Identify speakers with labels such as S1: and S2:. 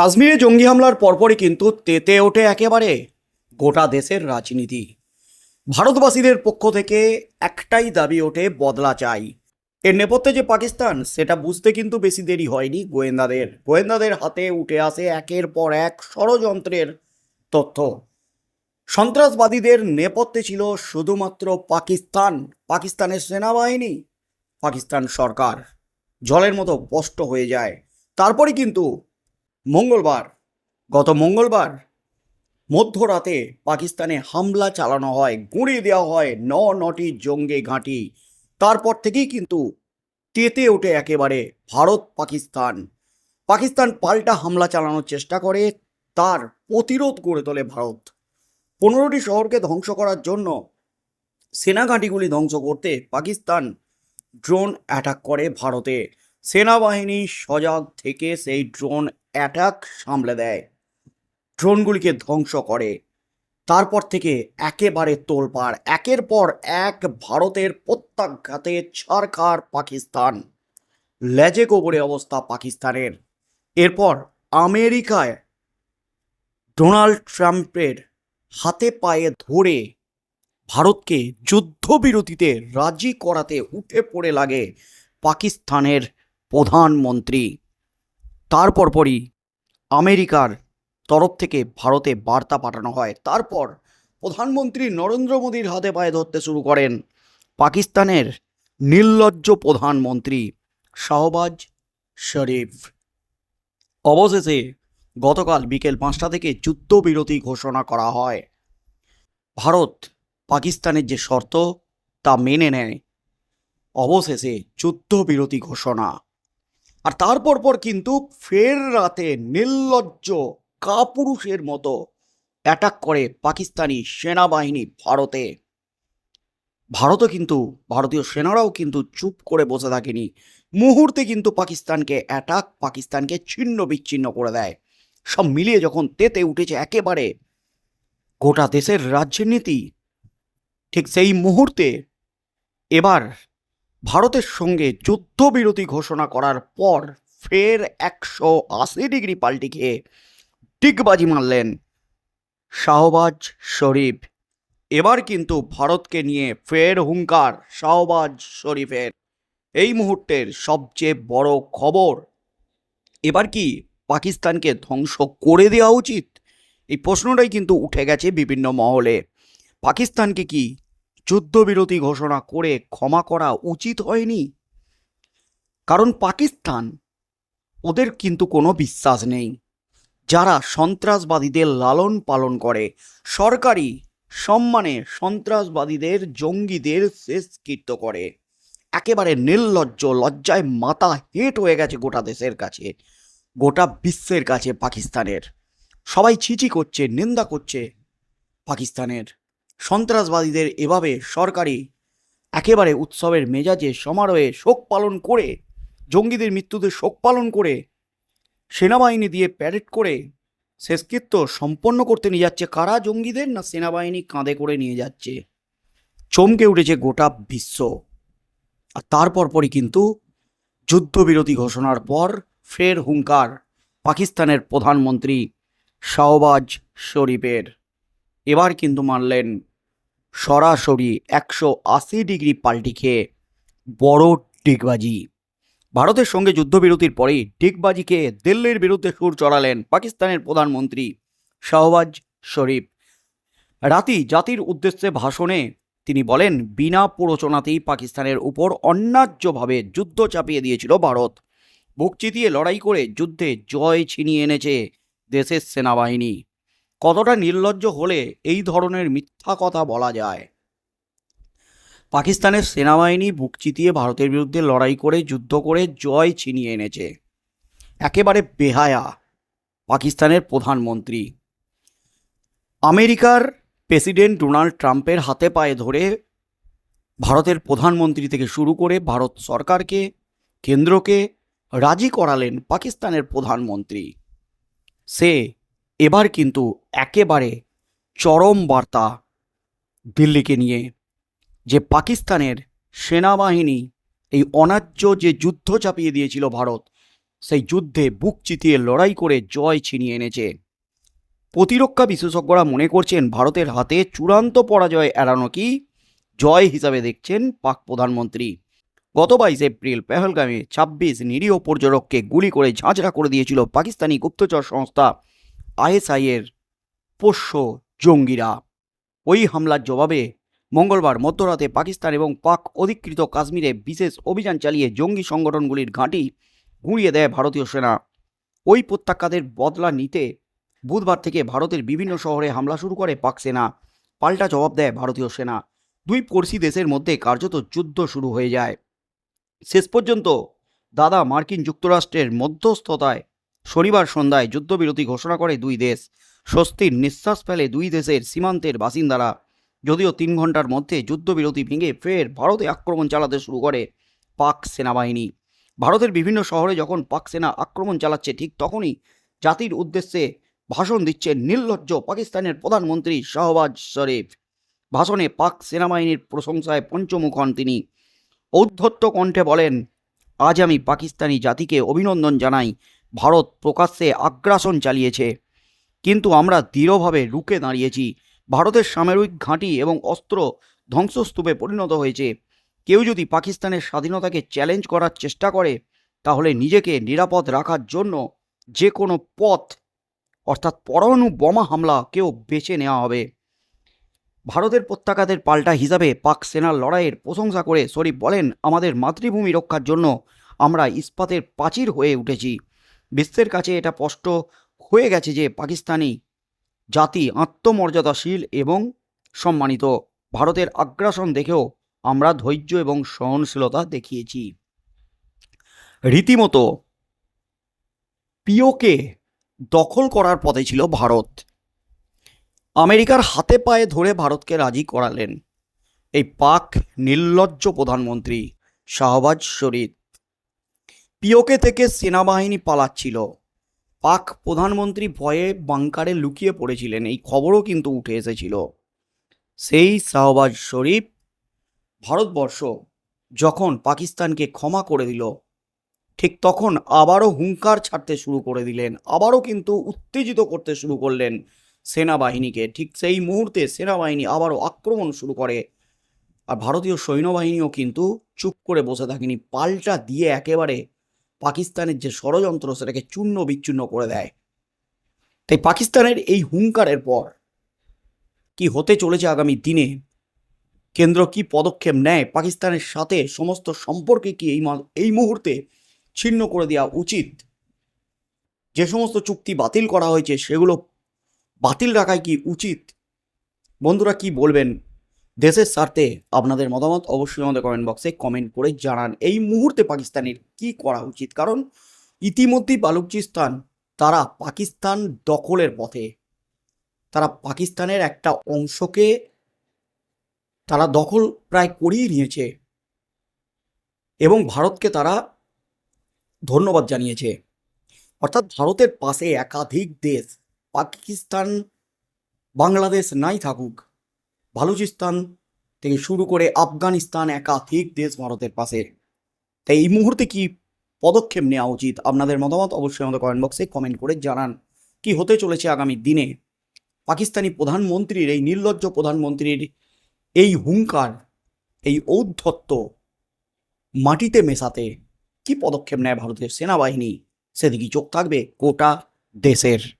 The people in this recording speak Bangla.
S1: কাশ্মীরে জঙ্গি হামলার পরপরই কিন্তু তেতে ওঠে একেবারে গোটা দেশের রাজনীতি। ভারতবাসীদের পক্ষ থেকে একটাই দাবি ওঠে, বদলা চাই। এর নেপথ্যে যে পাকিস্তান, সেটা বুঝতে কিন্তু বেশি দেরি হয়নি গোয়েন্দাদের। গোয়েন্দাদের হাতে উঠে আসে একের পর এক ষড়যন্ত্রের তথ্য। সন্ত্রাসবাদীদের নেপথ্যে ছিল শুধুমাত্র পাকিস্তান, পাকিস্তানের সেনাবাহিনী, পাকিস্তান সরকার। জলের মতো স্পষ্ট হয়ে যায়। তারপরে কিন্তু মঙ্গলবার, গত মঙ্গলবার মধ্যরাতে পাকিস্তানে হামলা চালানো হয়, গুঁড়িয়ে দেওয়া হয় ন নটি জঙ্গে ঘাঁটি। তারপর থেকেই কিন্তু তেতে ওঠে একেবারে ভারত, পাকিস্তান। পাকিস্তান পাল্টা হামলা চালানোর চেষ্টা করে, তার প্রতিরোধ গড়ে তোলে ভারত। পনেরোটি শহরকে ধ্বংস করার জন্য সেনা ঘাঁটিগুলি ধ্বংস করতে পাকিস্তান ড্রোন অ্যাটাক করে ভারতে। সেনাবাহিনী সজাগ থেকে সেই ড্রোন অ্যাটাক সামলে দেয়। ড্রোনগুলিকে ধ্বংস করে। তারপর থেকে একেবারে তোলপাড়। একের পর এক ভারতের প্রত্যাঘাতে ছাড়খাড় পাকিস্তান। লেজে গোবরে অবস্থা পাকিস্তানের। এরপর আমেরিকায় ডোনাল্ড ট্রাম্পের হাতে পায়ে ধরে ভারতকে যুদ্ধবিরতিতে রাজি করাতে উঠে পড়ে লাগে পাকিস্তানের প্রধানমন্ত্রী। তারপর পরই আমেরিকার তরফ থেকে ভারতে বার্তা পাঠানো হয়। তারপর প্রধানমন্ত্রী নরেন্দ্র মোদীর হাতে পায়ে ধরতে শুরু করেন পাকিস্তানের নির্লজ্জ প্রধানমন্ত্রী শাহবাজ শরীফ। অবশেষে গতকাল বিকেল পাঁচটা থেকে যুদ্ধবিরতি ঘোষণা করা হয়। ভারত পাকিস্তানের যে শর্ত তা মেনে নেয়। অবশেষে যুদ্ধবিরতি ঘোষণা। আর তারপর পর কিন্তু ফের রাতে নির্লজ্জ কাপুরুষের মতো অ্যাটাক করে পাকিস্তানি সেনাবাহিনী ভারতে। ভারতও কিন্তু, ভারতীয় সেনারাও কিন্তু চুপ করে বসে থাকেনি। মুহূর্তে কিন্তু পাকিস্তানকে অ্যাটাক পাকিস্তানকে ছিন্ন বিচ্ছিন্ন করে দেয়। সব মিলিয়ে যখন তেতে উঠেছে একেবারে গোটা দেশের রাজনীতি, ঠিক সেই মুহূর্তে এবার ভারতের সঙ্গে যুদ্ধবিরতি ঘোষণা করার পর ফের একশো আশি ডিগ্রি পাল্টি খেয়ে ডিগবাজি মারলেন শাহবাজ শরীফ। এবার কিন্তু ভারতকে নিয়ে ফের হুঙ্কার শাহবাজ শরীফের। এই মুহূর্তের সবচেয়ে বড় খবর। এবার কি পাকিস্তানকে ধ্বংস করে দেওয়া উচিত? এই প্রশ্নটাই কিন্তু উঠে গেছে বিভিন্ন মহলে। পাকিস্তানকে কি যুদ্ধবিরতি ঘোষণা করে ক্ষমা করা উচিত হয়নি। কারণ পাকিস্তান, ওদের কিন্তু কোনো বিশ্বাস নেই। যারা সন্ত্রাসবাদীদের লালন পালন করে, সরকারি সম্মানে সন্ত্রাসবাদীদের জঙ্গিদের শেষকৃত্য করে। একেবারে নির্লজ্জ, লজ্জায় মাথা হেঁট হয়ে গেছে গোটা দেশের কাছে, গোটা বিশ্বের কাছে পাকিস্তানের। সবাই ছিচি করছে, নিন্দা করছে পাকিস্তানের। সন্ত্রাসবাদীদের এভাবে সরকারি একেবারে উৎসবের মেজাজে সমারোহে শোক পালন করে, জঙ্গিদের মৃত্যুতে শোক পালন করে, সেনাবাহিনী দিয়ে প্যারেড করে, শেষকৃত্য সম্পন্ন করতে নিয়ে যাচ্ছে কারা জঙ্গিদের না সেনাবাহিনী কাঁধে করে নিয়ে যাচ্ছে? চমকে উঠেছে গোটা বিশ্ব। আর তারপর পরই কিন্তু যুদ্ধবিরতি ঘোষণার পর ফের হুঙ্কার পাকিস্তানের প্রধানমন্ত্রী শাহবাজ শরীফের। এবার কিন্তু মানলেন সরাসরি একশো আশি ডিগ্রি পাল্টি খেয়ে বড় ডিগবাজি ভারতের সঙ্গে যুদ্ধবিরতির পরেই ডিগবাজিকে দিল্লির বিরুদ্ধে সুর চড়ালেন পাকিস্তানের প্রধানমন্ত্রী শাহবাজ শরীফ। রাতি জাতির উদ্দেশ্যে ভাষণে তিনি বলেন, বিনা প্ররোচনাতেই পাকিস্তানের উপর অন্যায্যভাবে যুদ্ধ চাপিয়ে দিয়েছিল ভারত। বুক চিতিয়ে লড়াই করে যুদ্ধে জয় ছিনিয়ে এনেছে দেশের সেনাবাহিনী। কতটা নির্লজ্জ হলে এই ধরনের মিথ্যা কথা বলা যায়? পাকিস্তানের সেনাবাহিনী বুক চিতিয়ে ভারতের বিরুদ্ধে লড়াই করে, যুদ্ধ করে জয় ছিনিয়ে এনেছে। একেবারে বেহায়া পাকিস্তানের প্রধানমন্ত্রী। আমেরিকার প্রেসিডেন্ট ডোনাল্ড ট্রাম্পের হাতে পায়ে ধরে ভারতের প্রধানমন্ত্রী থেকে শুরু করে ভারত সরকারকে, কেন্দ্রকে রাজি করালেন পাকিস্তানের প্রধানমন্ত্রী। সে এবার কিন্তু একেবারে চরম বার্তা দিল্লিকে নিয়ে যে পাকিস্তানের সেনাবাহিনী এই অনার্য যে যুদ্ধ চাপিয়ে দিয়েছিল ভারত, সেই যুদ্ধে বুক চিতিয়ে লড়াই করে জয় ছিনিয়ে এনেছে। প্রতিরক্ষা বিশেষজ্ঞরা মনে করছেন ভারতের হাতে চূড়ান্ত পরাজয় এড়ানো কি? জয় হিসাবে দেখছেন পাক প্রধানমন্ত্রী। গত বাইশ এপ্রিল পেহলগামে ছাব্বিশ নিরীহ পর্যটককে গুলি করে ঝাঁঝরা করে দিয়েছিল পাকিস্তানি গুপ্তচর সংস্থা আইএসআইয়ের পোষ্য জঙ্গিরা। ওই হামলার জবাবে মঙ্গলবার মধ্যরাতে পাকিস্তান এবং পাক অধিকৃত কাশ্মীরে বিশেষ অভিযান চালিয়ে জঙ্গি সংগঠনগুলির ঘাঁটি গুঁড়িয়ে দেয় ভারতীয় সেনা। ওই প্রত্যাখ্যাতের বদলা নিতে বুধবার থেকে ভারতের বিভিন্ন শহরে হামলা শুরু করে পাক সেনা। পাল্টা জবাব দেয় ভারতীয় সেনা। দুই পড়শি দেশের মধ্যে কার্যত যুদ্ধ শুরু হয়ে যায়। শেষ পর্যন্ত দাদা মার্কিন যুক্তরাষ্ট্রের মধ্যস্থতায় শনিবার সন্ধ্যায় যুদ্ধবিরতি ঘোষণা করে দুই দেশ। স্বস্তির নিঃশ্বাস ফেলে দুই দেশের সীমান্তের বাসিন্দারা। যদিও তিন ঘণ্টার মধ্যে যুদ্ধবিরতি ভেঙে ফের ভারতে আক্রমণ চালাতে শুরু করে পাক সেনাবাহিনী। ভারতের বিভিন্ন শহরে যখন পাক সেনা আক্রমণ চালাচ্ছে, ঠিক তখনই জাতির উদ্দেশ্যে ভাষণ দিচ্ছেন নির্লজ্জ পাকিস্তানের প্রধানমন্ত্রী শাহবাজ শরীফ। ভাষণে পাক সেনাবাহিনীর প্রশংসায় পঞ্চমুখ হন তিনি। ঔদ্ধত্য কণ্ঠে বলেন, আজ আমি পাকিস্তানি জাতিকে অভিনন্দন জানাই। ভারত প্রকাশ্যে আগ্রাসন চালিয়েছে। কিন্তু আমরা দৃঢ়ভাবে রুখে দাঁড়িয়েছি। ভারতের সামরিক ঘাঁটি এবং অস্ত্র ধ্বংসস্তূপে পরিণত হয়েছে। কেউ যদি পাকিস্তানের স্বাধীনতাকে চ্যালেঞ্জ করার চেষ্টা করে, তাহলে নিজেকে নিরাপদ রাখার জন্য যে কোনো পথ, অর্থাৎ পরমাণু বোমা হামলা কেউ বেছে নেওয়া হবে। ভারতের প্রত্যাঘাতের পাল্টা হিসাবে পাক সেনার লড়াইয়ের প্রশংসা করে শরীফ বলেন, আমাদের মাতৃভূমি রক্ষার জন্য আমরা ইস্পাতের প্রাচীর হয়ে উঠেছি। বিশ্বের কাছে এটা স্পষ্ট হয়ে গেছে যে পাকিস্তানি জাতি আত্মমর্যাদাশীল এবং সম্মানিত। ভারতের আগ্রাসন দেখেও আমরা ধৈর্য এবং সহনশীলতা দেখিয়েছি। রীতিমতো পিওকে দখল করার পথে ছিল ভারত। আমেরিকার হাতে পায়ে ধরে ভারতকে রাজি করালেন এই পাক নির্লজ্জ প্রধানমন্ত্রী শাহবাজ শরীফ। পিওকে থেকে সেনাবাহিনী পালাচ্ছিল। পাক প্রধানমন্ত্রী ভয়ে বাংকারে লুকিয়ে পড়েছিলেন, এই খবরও কিন্তু উঠে এসেছিল। সেই শাহবাজ শরীফ ভারতবর্ষ যখন পাকিস্তানকে ক্ষমা করে দিল, ঠিক তখন আবারও হুঙ্কার ছাড়তে শুরু করে দিলেন, আবারও কিন্তু উত্তেজিত করতে শুরু করলেন সেনাবাহিনীকে। ঠিক সেই মুহূর্তে সেনাবাহিনী আবারও আক্রমণ শুরু করে আর ভারতীয় সৈন্যবাহিনীও কিন্তু চুপ করে বসে থাকেনি পাল্টা দিয়ে একেবারে পাকিস্তানের যে ষড়যন্ত্র সেটাকে চূর্ণ বিচ্ছিন্ন করে দেয়। তাই পাকিস্তানের এই হুঙ্কারের পর কি হতে চলেছে আগামী দিনে? কেন্দ্র কি পদক্ষেপ নেয়? পাকিস্তানের সাথে সমস্ত সম্পর্কে কি এই এই মুহূর্তে ছিন্ন করে দেওয়া উচিত? যে সমস্ত চুক্তি বাতিল করা হয়েছে সেগুলো বাতিল রাখাই কি উচিত? বন্ধুরা কি বলবেন? দেশের স্বার্থে আপনাদের মতামত অবশ্যই আমাদের কমেন্ট বক্সে কমেন্ট করে জানান। এই মুহূর্তে পাকিস্তানের কি করা উচিত? কারণ ইতিমধ্যেই বালুচিস্তান তারা পাকিস্তান দখলের পথে। তারা পাকিস্তানের একটা অংশকে তারা দখল প্রায় করিয়ে নিয়েছে এবং ভারতকে তারা ধন্যবাদ জানিয়েছে। অর্থাৎ ভারতের পাশে একাধিক দেশ, পাকিস্তান, বাংলাদেশ নাই থাকুক। বালুচিস্তান থেকে শুরু করে আফগানিস্তান একাধিক দেশ ভারতের পাশে। তাই এই মুহূর্তে কি পদক্ষেপ নেওয়া উচিত? আপনাদের মতামত অবশ্যই আমাদের কমেন্ট বক্সে কমেন্ট করে জানান। কি হতে চলেছে আগামী দিনে? পাকিস্তানি প্রধানমন্ত্রীর এই নির্লজ্জ প্রধানমন্ত্রীর এই হুঙ্কার, এই ঔদ্ধত্য মাটিতে মেশাতে কি পদক্ষেপ নেয় ভারতের সেনাবাহিনী? সেদিকে চোখ থাকবে? গোটা দেশের